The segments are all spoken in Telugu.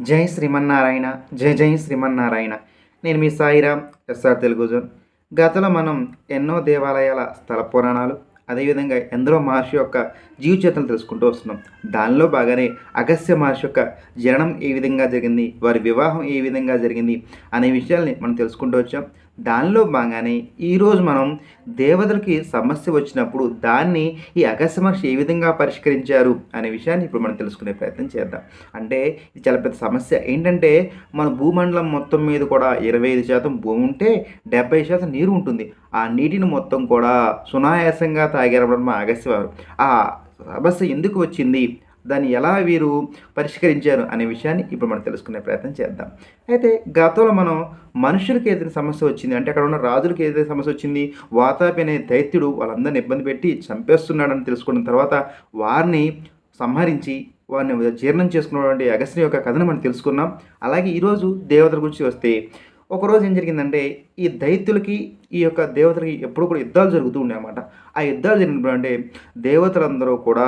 జై శ్రీమన్నారాయణ జై జై శ్రీమన్నారాయణ. నేను మీ Sairam S R Telugu zone గతంలో మనం ఎన్నో దేవాలయాల స్థల పురాణాలు అదేవిధంగా ఎందరో మహర్షి యొక్క జీవిచేతలు తెలుసుకుంటూ వస్తున్నాం. దానిలో బాగానే అగస్త్య మహర్షి యొక్క జననం ఏ విధంగా జరిగింది వారి వివాహం ఏ విధంగా జరిగింది అనే విషయాల్ని మనం తెలుసుకుంటూ వచ్చాం. దానిలో భాగంగానే ఈరోజు మనం దేవతలకి సమస్య వచ్చినప్పుడు దాన్ని ఈ అగస్త్య మహర్షి ఏ విధంగా పరిష్కరించారు అనే విషయాన్ని ఇప్పుడు మనం తెలుసుకునే ప్రయత్నం చేద్దాం. అంటే ఇది చాలా పెద్ద సమస్య. ఏంటంటే మన భూమండలం మొత్తం మీద కూడా ఇరవై ఐదు శాతం భూమి ఉంటే డెబ్బై శాతం నీరు ఉంటుంది. ఆ నీటిని మొత్తం కూడా సునాయాసంగా తాగారు మా అగస్త్య వారు ఆ సమస్య ఎందుకు వచ్చింది? దాన్ని ఎలా వీరు పరిష్కరించారు అనే విషయాన్ని ఇప్పుడు మనం తెలుసుకునే ప్రయత్నం చేద్దాం. అయితే గతంలో మనం మనుషులకి ఏదైనా సమస్య వచ్చింది అంటే అక్కడ ఉన్న రాజులకి ఏదైనా సమస్య వచ్చింది వాతాపి అనే దైత్యుడు వాళ్ళందరిని ఇబ్బంది పెట్టి చంపేస్తున్నాడని తెలుసుకున్న తర్వాత వారిని సంహరించి వారిని జీర్ణం చేసుకున్నటువంటి అగస్త్య యొక్క కథను మనం తెలుసుకున్నాం. అలాగే ఈరోజు దేవతల గురించి వస్తే ఒకరోజు ఏం జరిగిందంటే ఈ దైత్యులకి ఈ యొక్క దేవతలకి ఎప్పుడు కూడా యుద్ధాలు జరుగుతూ ఉండేవన్నమాట ఆ యుద్ధాలు జరిగినప్పుడు అంటే దేవతలందరూ కూడా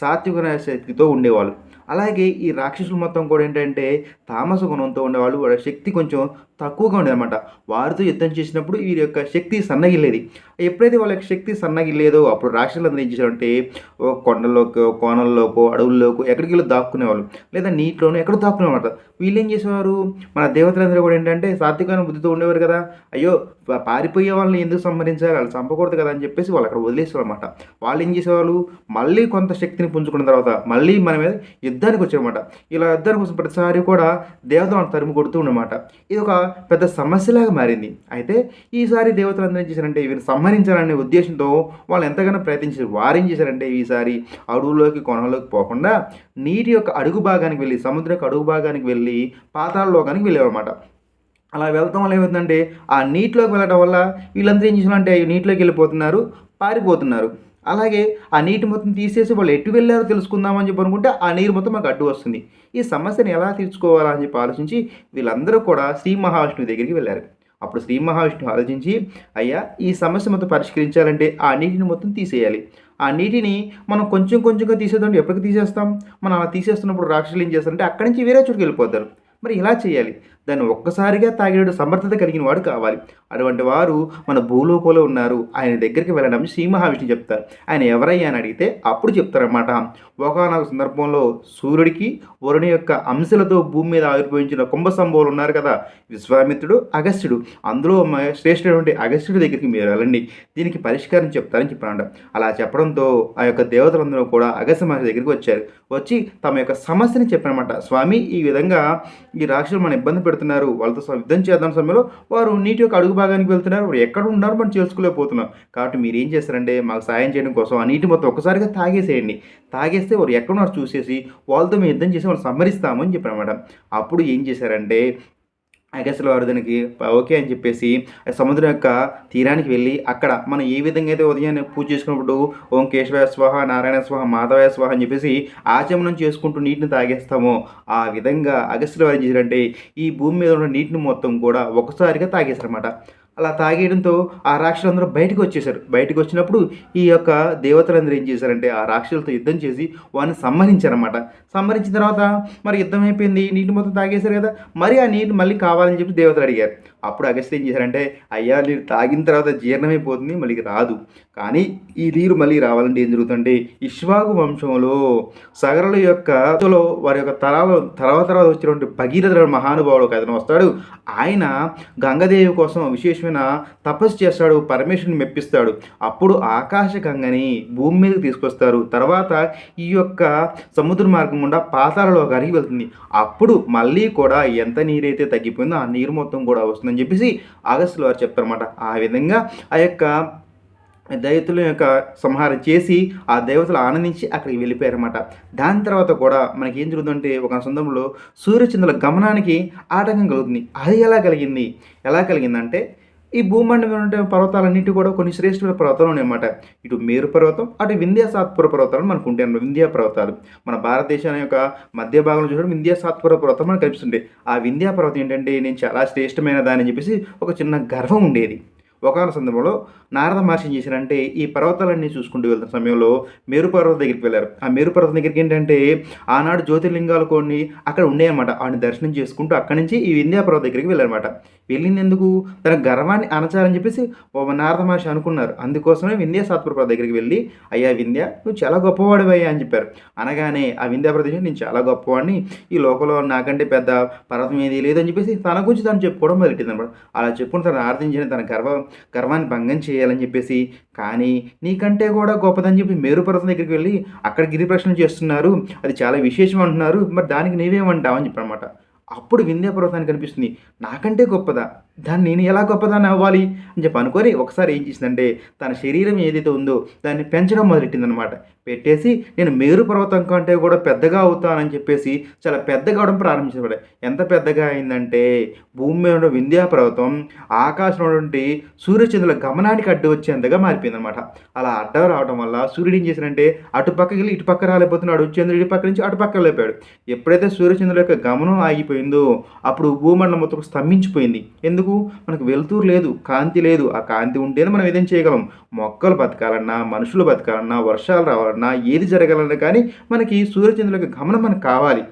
సాత్విక శక్తితో ఉండేవాళ్ళు. అలాగే ఈ రాక్షసులు మొత్తం కూడా ఏంటంటే తామస గుణంతో ఉండేవాళ్ళు వాళ్ళ శక్తి కొంచెం తక్కువగా ఉండేదన్నమాట. వారితో యుద్ధం చేసినప్పుడు వీరి యొక్క శక్తి సన్నగిల్లేది. ఎప్పుడైతే వాళ్ళ యొక్క శక్తి సన్నగిల్లేదో అప్పుడు రాక్షసులందరూ ఏం చేశారంటే ఒక కొండల్లోకో కోణల్లోకో అడవుల్లోకో ఎక్కడికి వెళ్ళి దాక్కునేవాళ్ళు. లేదా నీటిలోనూ ఎక్కడ దాక్కునేవాళ్ళ వీళ్ళు ఏం చేసేవారు? మన దేవతలందరూ కూడా ఏంటంటే సాత్వికమైన బుద్ధితో ఉండేవారు కదా. అయ్యో పారిపోయే వాళ్ళని ఎందుకు సంహరించాలి? వాళ్ళు చంపకూడదు కదా అని చెప్పేసి వాళ్ళు అక్కడ వదిలేసేవారు అనమాట వాళ్ళు ఏం చేసేవాళ్ళు? మళ్ళీ కొంత శక్తిని పుంజుకున్న తర్వాత మళ్ళీ మన మీద యుద్ధానికి వచ్చారన్నమాట ఇలా యుద్ధానికి వచ్చిన ప్రతిసారి కూడా దేవతలను తరిమి కొడుతూ ఉండమాట. ఇది ఒక పెద్ద సమస్యలాగా మారింది. అయితే ఈసారి దేవతలందరూ ఏం చేశారంటే వీరిని సంహరించాలనే ఉద్దేశంతో వాళ్ళు ఎంతగానో ప్రయత్నించారు వారు ఏం చేశారంటే ఈసారి అడవుల్లోకి కొనలోకి పోకుండా నీటి యొక్క అడుగు భాగానికి వెళ్ళి సముద్ర యొక్క అడుగు భాగానికి వెళ్ళి పాతాళ లోకానికి వెళ్ళేవారన్నమాట. అలా వెళ్తాం వల్ల ఏమవుతుందంటే ఆ నీటిలోకి వెళ్ళడం వల్ల వీళ్ళంతా ఏం చేసినారంటే నీటిలోకి వెళ్ళిపోతున్నారు పారిపోతున్నారు. అలాగే ఆ నీటి మొత్తం తీసేసి వాళ్ళు ఎటు వెళ్ళారో తెలుసుకుందామని చెప్పి అనుకుంటే ఆ నీరు మొత్తం మాకు అడ్డు వస్తుంది. ఈ సమస్యను ఎలా తీర్చుకోవాలని చెప్పి ఆలోచించి వీళ్ళందరూ కూడా శ్రీ మహావిష్ణువు దగ్గరికి వెళ్ళారు. అప్పుడు శ్రీ మహావిష్ణువు ఆలోచించి అయ్యా ఈ సమస్య మొత్తం పరిష్కరించాలంటే ఆ నీటిని మొత్తం తీసేయాలి. ఆ నీటిని మనం కొంచెం కొంచెంగా తీసేద్దాం ఎప్పటికి తీసేస్తాం? మనం అలా తీసేస్తున్నప్పుడు రాక్షసులు ఏం చేస్తారంటే అక్కడి నుంచి వేరే చోటుకి వెళ్ళిపోతారు. మరి ఇలా చేయాలి. దాన్ని ఒక్కసారిగా తాగేడు సమర్థత కలిగిన వాడు కావాలి. అటువంటి వారు మన భూలోకంలో ఉన్నారు. ఆయన దగ్గరికి వెళ్ళడం శ్రీ మహావిష్ణు చెప్తారు. ఆయన ఎవరయ్యా అని అడిగితే అప్పుడు చెప్తారన్నమాట. ఒకనొక సందర్భంలో సూర్యుడికి వరుణి యొక్క అంశలతో భూమి మీద ఆవిర్భవించిన కుంభ సంభవాలు ఉన్నారు కదా. విశ్వామిత్రుడు అగస్త్యుడు. అందులో శ్రేష్ఠటువంటి అగస్త్యుడి దగ్గరికి మీరు వెళ్ళండి. దీనికి పరిష్కారం చెప్తారని చెప్పారంట అలా చెప్పడంతో ఆ యొక్క దేవతలందరూ కూడా అగస్త్య మహర్షి దగ్గరికి వచ్చారు. వచ్చి తమ యొక్క సమస్యని చెప్పారన్నమాట స్వామి ఈ విధంగా ఈ రాక్షసులు మన ఇబ్బంది పెడుతున్నారు వాళ్ళతో యుద్ధం చేద్దాం సమయంలో వారు నీటి యొక్క అడుగు భాగానికి వెళ్తున్నారు ఎక్కడ ఉన్నారో మనం చేసుకోలేకపోతున్నాం. కాబట్టి మీరు ఏం చేస్తారంటే మాకు సాయం చేయడం కోసం ఆ నీటి మొత్తం ఒక్కసారిగా తాగేసేయండి. తాగేస్తే వారు ఎక్కడున్నారు చూసేసి వాళ్ళతో మేము యుద్ధం చేసి వాళ్ళు సంహరిస్తామని చెప్పారన్నమాట. అప్పుడు ఏం చేశారంటే అగస్త్యుల వారు ఓకే అని చెప్పేసి సముద్రం యొక్క తీరానికి వెళ్ళి అక్కడ మనం ఏ విధంగా అయితే ఉదయాన్నే పూజ చేసుకున్నప్పుడు ఓం స్వాహ నారాయణ స్వాహ మాధవాయ స్వాహ అని చెప్పేసి ఆచమనం చేసుకుంటూ నీటిని తాగేస్తామో ఆ విధంగా అగస్త్యుల వారు ఏం చేశారంటే ఈ భూమి మీద ఉన్న నీటిని మొత్తం కూడా ఒకసారిగా తాగేశారన్నమాట. అలా తాగేయడంతో ఆ రాక్షసులందరూ బయటకు వచ్చేసారు బయటకు వచ్చినప్పుడు ఈ యొక్క దేవతలందరూ ఏం చేశారంటే ఆ రాక్షసులతో యుద్ధం చేసి వారిని సంహరించారనమాట సంహరించిన తర్వాత మరి యుద్ధం అయిపోయింది నీటి మొత్తం తాగేశారు కదా మరి ఆ నీళ్ళు మళ్ళీ కావాలని చెప్పి దేవతలు అడిగారు. అప్పుడు అగస్త్య ఏం చేశారంటే అయ్యా నీరు తాగిన తర్వాత జీర్ణమైపోతుంది మళ్ళీ రాదు. కానీ ఈ నీరు మళ్ళీ రావాలంటే ఏం జరుగుతుందంటే ఇష్వాగు వంశంలో సగరుల యొక్క వారి యొక్క తరాలు తర్వాత తర్వాత వచ్చినటువంటి భగీరథ మహానుభావుడు ఒక అతను వస్తాడు. ఆయన గంగదేవి కోసం విశేషమైన తపస్సు చేస్తాడు పరమేశ్వరుని మెప్పిస్తాడు. అప్పుడు ఆకాశ గంగని భూమి మీదకి తీసుకొస్తారు. తర్వాత ఈ యొక్క సముద్ర మార్గం గుండా పాతాళలోకానికి వెళ్తుంది. అప్పుడు మళ్ళీ కూడా ఎంత నీరైతే తగ్గిపోయిందో ఆ నీరు మొత్తం కూడా వస్తుందని చెప్పేసి ఆగస్టులో వారు చెప్తారన్నమాట. ఆ విధంగా ఆ యొక్క దైవతుల యొక్క సంహారం చేసి ఆ దేవతలు ఆనందించి అక్కడికి వెళ్ళిపోయారన్నమాట. దాని తర్వాత కూడా మనకి ఏం జరుగుతుందంటే ఒక సందర్భంలో సూర్యచంద్రుల గమనానికి ఆటంకం కలుగుతుంది. అది ఎలా కలిగింది? ఎలా కలిగిందంటే ఈ భూమండం ఉండే పర్వతాలన్నింటి కూడా కొన్ని శ్రేష్ఠమైన పర్వతాలు ఉన్నాయన్నమాట. ఇటు మేరు పర్వతం అటు వింధ్యా సాత్పుర పర్వతాలు మనకు ఉంటాయి అన్నమాట. వింధ్యా పర్వతాలు. మన భారతదేశం యొక్క మధ్య భాగంలో చూడడం వింధ్యా సాత్పుర పర్వతం మనకు కనిపిస్తుండే. ఆ వింధ్యా పర్వతం ఏంటంటే నేను చాలా శ్రేష్టమైన దాని అని చెప్పేసి ఒక చిన్న గర్వం ఉండేది. ఒకనొక సందర్భంలో నారద మహర్షి ఏం చేశారంటే ఈ పర్వతాలన్నీ చూసుకుంటూ వెళ్తున్న సమయంలో మేరు పర్వతం దగ్గరికి వెళ్ళారు. ఆ మేరు పర్వతం దగ్గరికి ఏంటంటే ఆనాడు జ్యోతిర్లింగాలు కొన్ని అక్కడ ఉండేయన్నమాట వాడిని దర్శనం చేసుకుంటూ అక్కడి నుంచి ఈ వింధ్యా పర్వతం దగ్గరికి వెళ్ళారన్నమాట. వెళ్ళింది ఎందుకు తన గర్వాన్ని అనచారని చెప్పేసి ఓ నారద మహర్షి అనుకున్నారు. అందుకోసమే వింధ్యా సాత్పుర దగ్గరికి వెళ్ళి అయ్యా వింధ్య నువ్వు చాలా గొప్పవాడివయ్యా అని చెప్పారు. అనగానే ఆ వింధ్యా ప్రదేశం నేను చాలా గొప్పవాడిని ఈ లోకంలో నాకంటే పెద్ద పర్వతం ఏది లేదని చెప్పేసి తన గురించి తను చెప్పుకోవడం మొదలెట్టింది అనమాట అలా చెప్పుకుని తను ఆర్థించిన తన గర్వం గర్వాన్ని భంగం చేయాలని చెప్పేసి కానీ నీకంటే కూడా గొప్పదని చెప్పి మేరుపర్వతం దగ్గరికి వెళ్ళి అక్కడ గిరి ప్రశ్నలు చేస్తున్నారు. అది చాలా విశేషం అంటున్నారు మరి దానికి నీవేమంటావు అని చెప్పనమాట అప్పుడు వింధ్యాపర్వతానికి కనిపిస్తుంది నాకంటే గొప్పదా? దాన్ని నేను ఎలా గొప్పదాన్ని అవ్వాలి అని చెప్పి అనుకొని ఒకసారి ఏం చేసిందంటే తన శరీరం ఏదైతే ఉందో దాన్ని పెంచడం మొదలెట్టిందనమాట పెట్టేసి నేను మేరు పర్వతం కంటే కూడా పెద్దగా అవుతానని చెప్పేసి చాలా పెద్దగా అవడం ప్రారంభించబడే ఎంత పెద్దగా అయిందంటే భూమి మీద ఉన్న వింధ్యా పర్వతం ఆకాశంలో నుండి సూర్యచంద్రుల గమనానికి అడ్డు వచ్చేంతగా మారిపోయిందనమాట అలా అడ్డం రావడం వల్ల సూర్యుడు ఏం చేశాడంటే అటుపక్కకి వెళ్ళి ఇటు పక్క రాలేకపోతున్నాడు. చంద్రుడు ఇటు పక్క నుంచి అటుపక్క లేపాడు ఎప్పుడైతే సూర్యచంద్రుల యొక్క గమనం ఆగిపోయిందో అప్పుడు భూమండలం మొత్తం స్తంభించిపోయింది. ఎందుకు మనకు వెలుతురు లేదు కాంతి లేదు. ఆ కాంతి ఉంటేనే మనం ఏదైనా చేయగలం? మొక్కలు బతకాలన్నా మనుషులు బతకాలన్నా వర్షాలు రావాలన్నా ఏది జరగాలన్నా కానీ మనకి సూర్యచంద్రుల యొక్క గమనం మనకు కావాలి.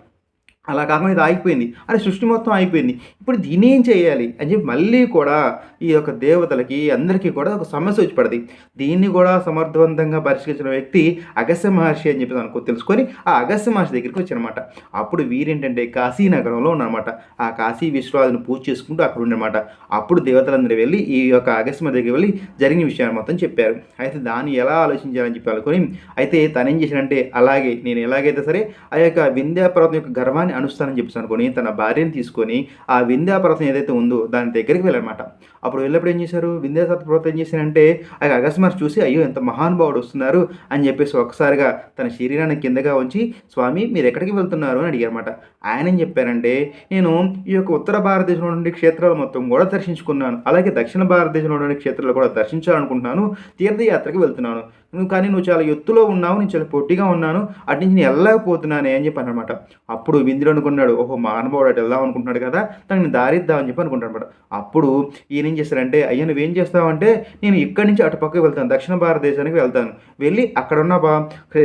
అలా కాకుండా ఇది ఆగిపోయింది. అరే సృష్టి మొత్తం అయిపోయింది ఇప్పుడు దీన్ని ఏం చేయాలి? అని చెప్పి మళ్ళీ కూడా ఈ యొక్క దేవతలకి అందరికీ కూడా ఒక సమస్య వచ్చి పడింది. దీన్ని కూడా సమర్థవంతంగా పరిష్కరించిన వ్యక్తి అగస్య మహర్షి అని చెప్పి అనుకో తెలుసుకొని ఆ అగస్య మహర్షి దగ్గరికి వచ్చారనమాట అప్పుడు వీరేంటంటే కాశీ నగరంలో ఉన్నారన్నమాట. ఆ కాశీ విశ్వనాథుని పూజ చేసుకుంటూ అక్కడ ఉండనమాట అప్పుడు దేవతలందరూ వెళ్ళి ఈ యొక్క అగస్య దగ్గరికి వెళ్ళి జరిగిన విషయాన్ని మొత్తం చెప్పారు. అయితే దాన్ని ఎలా ఆలోచించాలని చెప్పి అనుకొని అయితే తను ఏం చేశాడంటే అలాగే నేను ఎలాగైతే సరే ఆ యొక్క వింధ్యాపర్వతం యొక్క గర్వాన్ని అనుస్తానని చెప్పేసి అనుకొని తన భార్యను తీసుకొని ఆ వింధ్యాపర్వతం ఏదైతే ఉందో దాని దగ్గరికి వెళ్ళనమాట అప్పుడు వెళ్ళినప్పుడు ఏం చేశారు? వింధ్యాసత్వ పర్వతం ఏం చేశారంటే ఆ అగస్మార్ చూసి అయ్యో ఎంత మహానుభావుడు వస్తున్నారు అని చెప్పేసి ఒకసారిగా తన శరీరాన్ని కిందగా ఉంచి స్వామి మీరు ఎక్కడికి వెళ్తున్నారు? అని అడిగారన్నమాట. ఆయన ఏం చెప్పారంటే నేను ఈ యొక్క ఉత్తర భారతదేశంలో నుండి క్షేత్రాలు మొత్తం కూడా దర్శించుకున్నాను. అలాగే దక్షిణ భారతదేశంలో నుండి క్షేత్రాలు కూడా దర్శించాలనుకుంటున్నాను. తీర్థయాత్రకి వెళ్తున్నాను. నువ్వు కానీ నువ్వు చాలా ఎత్తులో ఉన్నావు నేను చాలా పొట్టిగా ఉన్నాను అటు నుంచి నేను వెళ్ళలేకపోతున్నానే అని చెప్పి అనమాట అప్పుడు విందుడు అనుకున్నాడు ఓహో మానవుడు అటు వెళ్దాం అనుకుంటున్నాడు కదా తనని దారిద్దామని చెప్పి అనుకుంటాడు అనమాట అప్పుడు ఈయన ఏం చేస్తారంటే అయ్యా నువ్వేం చేస్తావంటే నేను ఇక్కడి నుంచి అటు పక్కకు వెళ్తాను దక్షిణ భారతదేశానికి వెళ్తాను. వెళ్ళి అక్కడ ఉన్న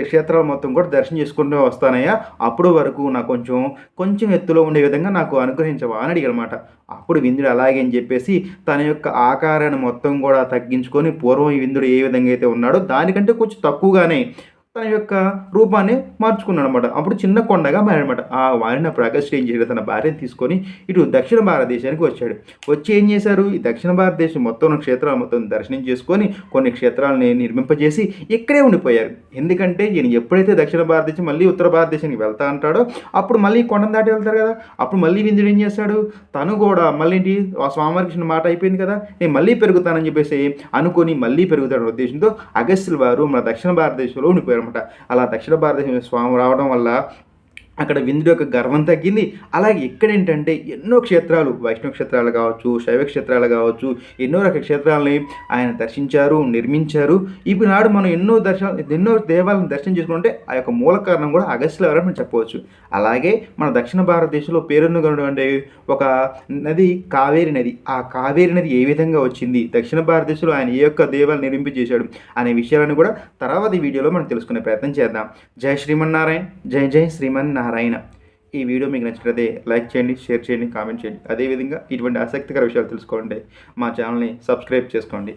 క్షేత్రాలు మొత్తం కూడా దర్శనం చేసుకుంటూ వస్తానయ్యా. అప్పుడు వరకు నాకు కొంచెం కొంచెం ఎత్తులో ఉండే విధంగా నాకు అనుగ్రహించవా అని అడిగారన్నమాట అప్పుడు విందుడు అలాగే అని చెప్పేసి తన యొక్క ఆకారాన్ని మొత్తం కూడా తగ్గించుకొని పూర్వం ఈ విందుడు ఏ విధంగా అయితే ఉన్నాడో దానికి దానికంటే కొంచెం తక్కువగానే తన యొక్క రూపాన్ని మార్చుకున్నాడు అనమాట అప్పుడు చిన్న కొండగా మారాడనమాట ఆ మారినప్పుడు అగస్ట్ ఏం చేయలేదు తన భార్యను తీసుకొని ఇటు దక్షిణ భారతదేశానికి వచ్చాడు. వచ్చి ఏం చేశారు? ఈ దక్షిణ భారతదేశం మొత్తం ఉన్న క్షేత్రాలు మొత్తం దర్శనం చేసుకొని కొన్ని క్షేత్రాలని నిర్మింపజేసి ఇక్కడే ఉండిపోయారు. ఎందుకంటే ఈయన ఎప్పుడైతే దక్షిణ భారతదేశం మళ్ళీ ఉత్తర భారతదేశానికి వెళ్తా అంటాడో అప్పుడు మళ్ళీ కొండను దాటి వెళ్తారు కదా. అప్పుడు మళ్ళీ విందుడు ఏం చేస్తాడు? తను కూడా మళ్ళీ ఏంటి? ఆ స్వామివారికి మాట అయిపోయింది కదా. నేను మళ్ళీ పెరుగుతానని చెప్పేసి అనుకొని మళ్ళీ పెరుగుతాడు ఉద్దేశంతో అగస్త్యుల వారు మన దక్షిణ భారతదేశంలో ఉండిపోయారు. అనమాట అలా దక్షిణ భారతదేశం స్వామి రావడం వల్ల అక్కడ విందుడు యొక్క గర్వం తగ్గింది. అలాగే ఇక్కడ ఏంటంటే ఎన్నో క్షేత్రాలు వైష్ణవ క్షేత్రాలు కావచ్చు శైవ క్షేత్రాలు కావచ్చు ఎన్నో రకాల క్షేత్రాలని ఆయన దర్శించారు నిర్మించారు. ఇప్పుడు నాడు మనం ఎన్నో దర్శనం ఎన్నో దేవాలను దర్శనం చేసుకుంటే ఆ యొక్క మూల కారణం కూడా అగస్త్యుల మనం చెప్పవచ్చు. అలాగే మన దక్షిణ భారతదేశంలో పేరున్నటువంటి ఒక నది కావేరి నది. ఆ కావేరి నది ఏ విధంగా వచ్చింది? దక్షిణ భారతదేశంలో ఆయన ఏ యొక్క దేవాలు నిర్మింపజేశాడు అనే విషయాలను కూడా తర్వాతి వీడియోలో మనం తెలుసుకునే ప్రయత్నం చేద్దాం. జై శ్రీమన్నారాయణ. జై జై శ్రీమన్నారాయణ. ఈ వీడియో మీకు నచ్చినట్లయితే లైక్ చేయండి షేర్ చేయండి కామెంట్ చేయండి. అదేవిధంగా ఇటువంటి ఆసక్తికర విషయాలు తెలుసుకోండి మా ఛానల్ని సబ్స్క్రైబ్ చేసుకోండి.